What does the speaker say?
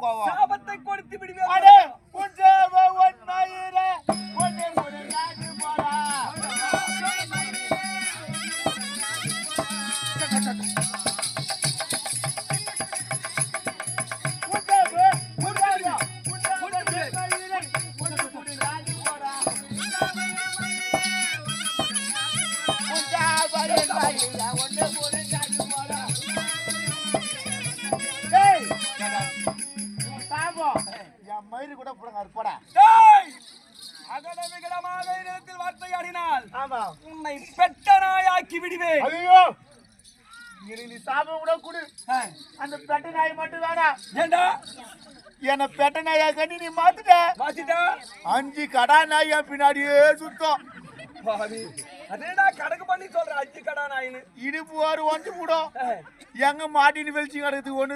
கோவம். சாபத்தை கொடுத்து விடுவேன். அடே ஒன்னே ஒரு போடா ஒன்னாயிர ஒன்னே சாபம் என் மயிறு கூட புடுங்க அது போடா. டேய்! அகல விகடமாக இடத்தில் வார்த்தையாடினால் ஆமா. உன்னை பெட்ட நாயாக்கி விடுவேன். ஐயோ! நீ சாபம் கூட கொடு. அந்த பெட்ட நாய் மட்டும் வேணாம் ஏண்டா? என்ன பெட்ட நாயா கண்ணி நீ மாத்துட்ட. வாசிட்டா அஞ்சு கடா நாய் பின்னாடியே சுத்தம். அதேடா கணக்கு பண்ணி சொல்ற அஞ்சு கடா நாயின்னு இடுப்பு வாரு விடும் ஆ. எங்க மாட்டின்னு வெளிச்சு கிடக்குது ஒண்ணு